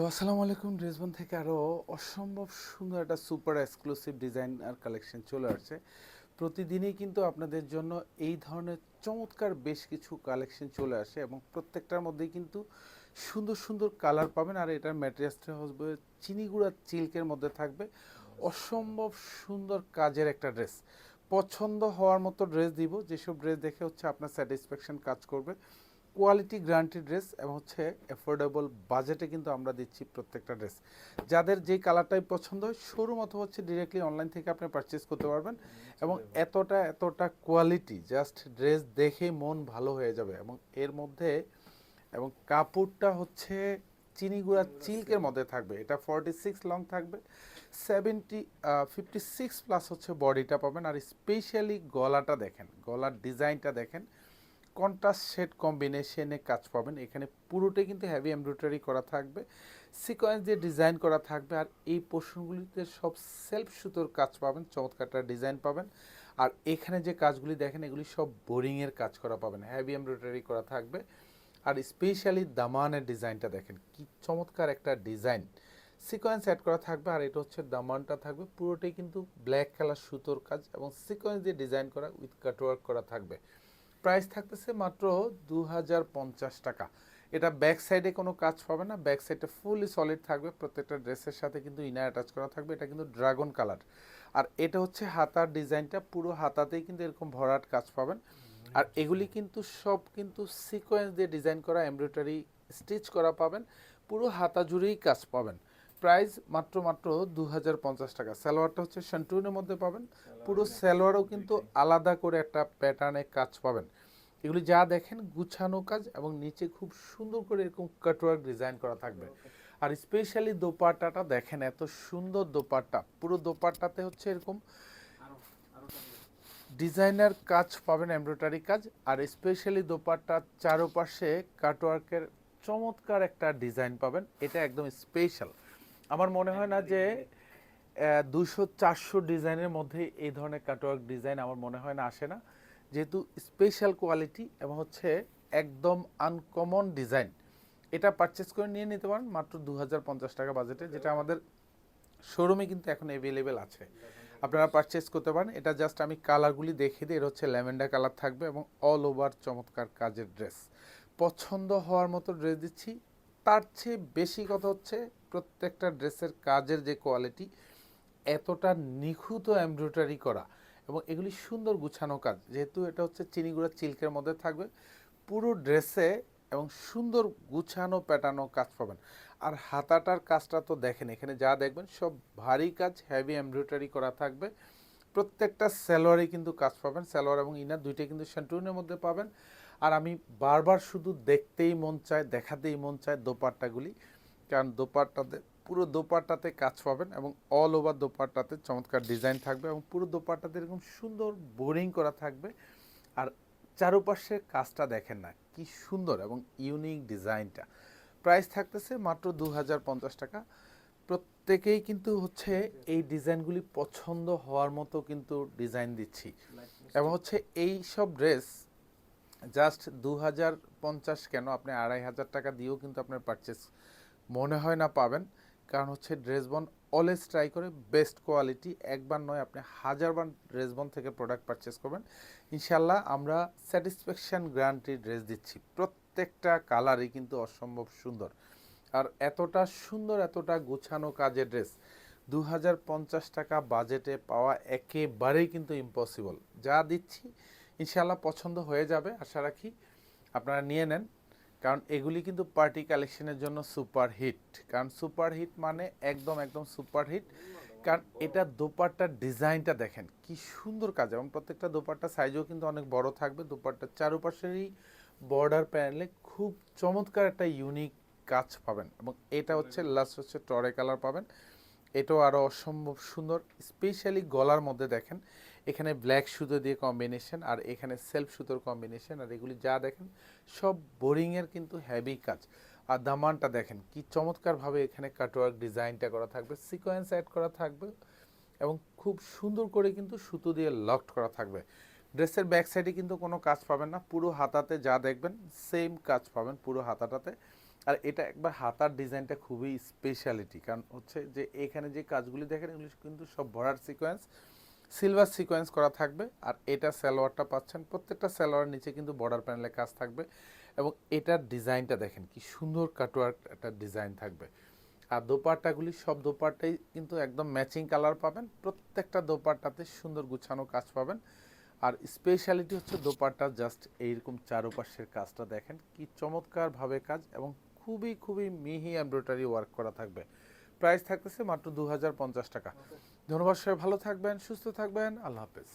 তো আসসালামু আলাইকুম ড্রেসবন থেকে আরও অসম্ভব সুন্দর একটা সুপার এক্সক্লুসিভ ডিজাইন আর কালেকশন চলে আসছে। প্রতিদিনই কিন্তু আপনাদের জন্য এই ধরনের চমৎকার বেশ কিছু কালেকশন চলে আসে এবং প্রত্যেকটার মধ্যেই কিন্তু সুন্দর সুন্দর কালার পাবেন। আর এটার ম্যাটেরিয়ালসটা হবে চিনিগুড়া চিল্কের মধ্যে থাকবে। অসম্ভব সুন্দর কাজের একটা ড্রেস পছন্দ হওয়ার মতো ড্রেস দিব, যেসব ড্রেস দেখে হচ্ছে আপনার স্যাটিসফ্যাকশন কাজ করবে। কোয়ালিটি গ্যারান্টি ড্রেস এবং হচ্ছে অ্যাফোর্ডেবল বাজেটে কিন্তু আমরা দিচ্ছি প্রত্যেকটা ড্রেস যাদের যে কালারটাই পছন্দ হয় শোরুম অথবা হচ্ছে ডিরেক্টলি অনলাইন থেকে আপনি পারচেস করতে পারবেন এবং এতটা এতটা কোয়ালিটি জাস্ট ড্রেস দেখে মন ভালো হয়ে যাবে এবং এর মধ্যে এবং কাপড়টা হচ্ছে চিনিগুড়া চিল্কের মধ্যে থাকবে। এটা ফর্টি সিক্স লং থাকবে। সেভেন্টি ফিফটি সিক্স প্লাস হচ্ছে বডিটা পাবেন। আর স্পেশালি গলাটা দেখেন গলার ডিজাইনটা দেখেন। কন্ট্রাস্ট শেড কম্বিনেশনে কাজ পাবেন। এখানে পুরোটাই কিন্তু হেভি এমব্রয়ডারি করা থাকবে। সিকোয়েন্স দিয়ে ডিজাইন করা থাকবে আর এই পোর্শনগুলিতে সব সেলফ সুতোর কাজ পাবেন চমৎকারটা ডিজাইন পাবেন। আর এখানে যে কাজগুলি দেখেন, এগুলি সব বোরিংয়ের কাজ করা পাবেন। হেভি এমব্রয়ডারি করা থাকবে। আর স্পেশালি দামানের ডিজাইনটা দেখেন, কি চমৎকার একটা ডিজাইন সিকোয়েন্স অ্যাড করা থাকবে আর এটা হচ্ছে দামানটা থাকবে। পুরোটাই কিন্তু ব্ল্যাক কালার সুতোর কাজ এবং সিকোয়েন্স দিয়ে ডিজাইন করা উইথ কাটওয়ার্ক করা থাকবে। প্রাইস থাকতেছে মাত্র দু হাজার পঞ্চাশ টাকা। এটা ব্যাক সাইডে কোনো কাজ পাবে না, ব্যাক সাইডে ফুলি সলিড থাকবে, প্রত্যেকটা ড্রেসের সাথে কিন্তু ইনার অ্যাটাচ করা থাকবে, এটা কিন্তু ড্রাগন কালার আর এটা হচ্ছে হাতার ডিজাইনটা, পুরো হাতাতেই কিন্তু এরকম ভরাট কাজ পাবেন। আর এগুলি কিন্তু সব কিন্তু সিকোয়েন্স দিয়ে ডিজাইন করা এমব্রয়ডারি স্টিচ করা পাবেন, পুরো হাতা জুড়েই কাজ পাবেন। প্রাইস মাত্র মাত্র দু হাজার পঞ্চাশ টাকা। সালোয়ারটা হচ্ছে শান্টুনের মধ্যে পাবেন। পুরো সালোয়ারও কিন্তু আলাদা করে একটা প্যাটার্নে কাজ পাবেন। এগুলি যা দেখেন গুছানো কাজ এবং নিচে খুব সুন্দর করে এরকম কাটওয়ার্ক ডিজাইন করা থাকবে। আর স্পেশালি দোপাট্টাটা দেখেন, এত সুন্দর দোপাট্টা। পুরো দোপাট্টাতে হচ্ছে এরকম ডিজাইনার কাজ পাবেন এমব্রয়ডারি কাজ। আর স্পেশালি দোপাট্টার চারোপাশে কাটওয়ার্কের চমৎকার একটা ডিজাইন পাবেন। এটা একদম স্পেশাল আমার মনে হয় না যে দুশো চারশো ডিজাইনের মধ্যে এই ধরনের কাটওয়ার্ক ডিজাইন আমার মনে হয় না আসে না। যেহেতু স্পেশাল কোয়ালিটি এবং হচ্ছে একদম আনকমন ডিজাইন এটা পারচেস করে নিয়ে নিতে পারেন, মাত্র দু হাজার পঞ্চাশ টাকা বাজেটে যেটা আমাদের শোরুমে কিন্তু এখন অ্যাভেলেবেল আছে। আপনারা পারচেস করতে পারেন। এটা জাস্ট আমি কালারগুলি দেখে দিই এটা হচ্ছে ল্যাভেন্ডার কালার থাকবে এবং অল ওভার চমৎকার কাজের ড্রেস পছন্দ হওয়ার মতো ড্রেস দিচ্ছি। তার চেয়ে বেশি কথা হচ্ছে প্রত্যেকটা ড্রেসের কাজের যে কোয়ালিটি এতটা নিখুঁত এমব্রয়ডারি করা এবং এগুলি সুন্দর গুছানো কাজ। যেহেতু এটা হচ্ছে চিনিগুড়া চিল্কের মধ্যে থাকবে, পুরো ড্রেসে এবং সুন্দর গুছানো প্যাটার্নও কাজ পাবেন। আর হাতাটার কাজটা তো দেখেন, এখানে যা দেখবেন সব ভারী কাজ হেভি এমব্রয়ডারি করা থাকবে। প্রত্যেকটা স্যালোয়ারে কিন্তু কাজ পাবেন স্যালোয়ার এবং ইনার দুইটাই কিন্তু সেন্টুনের মধ্যে পাবেন। আর আমি বারবার শুধু দেখতেই মন চায়, দেখাতেই মন চায় দোপাট্টাগুলি। কারণ দোপাট্টাতে, পুরো দোপাট্টাতে কাজ পাবেন এবং অল ওভার দোপাট্টাতে চমৎকার ডিজাইন থাকবে এবং পুরো দোপাট্টাতে এরকম সুন্দর বোরিং করা থাকবে। আর চারপাশে কাজটা দেখেন না, কি সুন্দর এবং ইউনিক ডিজাইনটা প্রাইস থাকতেছে মাত্র দুহাজার পঞ্চাশ টাকা। প্রত্যেকেই কিন্তু হচ্ছে এই ডিজাইনগুলি পছন্দ হওয়ার মতো কিন্তু ডিজাইন দিচ্ছি। এবং হচ্ছে এই সব ড্রেস জাস্ট দু হাজার পঞ্চাশ কেন? আপনি আড়াই হাজার টাকা দিয়েও কিন্তু আপনার পারচেস মনে হয় না পাবেন। কারণ হচ্ছে ড্রেসবন অলওয়েজ ট্রাই করে বেস্ট কোয়ালিটি একবার নয় আপনি হাজারবার ড্রেসবন থেকে প্রোডাক্ট পারচেস করবেন। ইনশাল্লাহ আমরা স্যাটিসফ্যাকশান গ্যারান্টি ড্রেস দিচ্ছি। প্রত্যেকটা কালারই কিন্তু অসম্ভব সুন্দর। আর এতটা সুন্দর, এতটা গোছানো কাজের ড্রেস দু হাজার পঞ্চাশ টাকা বাজেটে পাওয়া একেবারেই কিন্তু ইম্পসিবল যা দিচ্ছি ইনশাল্লাহ পছন্দ হয়ে যাবে। আশা রাখি আপনারা নিয়ে নেন। কারণ এগুলি কিন্তু পার্টি কালেকশনের জন্য সুপার হিট কারণ সুপার হিট মানে একদম একদম সুপার হিট কারণ এটা দোপাট্টার ডিজাইনটা দেখেন, কি সুন্দর কাজ। এবং প্রত্যেকটা দোপাট্টা সাইজও কিন্তু অনেক বড় থাকবে। দোপাট্টার চারপাশেরই বর্ডার প্যানেলে খুব চমৎকার একটা ইউনিক কাজ পাবেন। এবং এটা হচ্ছে লাস্ট হচ্ছে টরে কালার পাবেন। এটাও আরও অসম্ভব সুন্দর স্পেশালি গলার মধ্যে দেখেন। এখানে ব্ল্যাক সুতো দিয়ে কম্বিনেশন আর এখানে সেলফ সুতোর কম্বিনেশন আর এগুলি যা দেখেন, সব বোরিংয়ের কিন্তু হ্যাভি কাজ। আর দামানটা দেখেন, কি চমৎকারভাবে এখানে কাটওয়ার্ক ডিজাইনটা করা থাকবে সিকোয়েন্স অ্যাড করা থাকবে এবং খুব সুন্দর করে কিন্তু সুতো দিয়ে লকড করা থাকবে। ড্রেসের ব্যাক সাইডে কিন্তু কোনো কাজ পাবেন না, পুরো হাতাতে যা দেখবেন সেম কাজ পাবেন পুরো হাতাটাতে। আর এটা একবার হাতার ডিজাইনটা খুবই স্পেশালিটি কারণ হচ্ছে যে এখানে যে কাজগুলি দেখেন, এগুলি কিন্তু সব বর্ডার সিকোয়েন্স সিলভার সিকোয়েন্স করা থাকবে, আর এটা সালোয়ারটা পাচ্ছেন, প্রত্যেকটা সালোয়ার নিচে কিন্তু বর্ডার প্যানেলের কাজ থাকবে, এবং এটার ডিজাইনটা দেখেন কি সুন্দর কাটওয়ার্ক একটা ডিজাইন থাকবে। আর দোপাট্টাগুলি সব দোপাট্টাই কিন্তু একদম ম্যাচিং কালার পাবেন, প্রত্যেকটা দোপাট্টাতে সুন্দর গুছানো কাজ পাবেন। আর স্পেশালিটি হচ্ছে দোপাট্টা জাস্ট এইরকম চারোপাশের কাজটা দেখেন, কি চমৎকারভাবে কাজ, এবং খুবই খুবই মিহি এমব্রয়ডারি ওয়ার্ক করা থাকবে। প্রাইস থাকতেছে মাত্র দু হাজার পঞ্চাশ টাকা। ধন্যবাদ সবাই, ভালো থাকবেন, সুস্থ থাকবেন, আল্লাহ হাফেজ।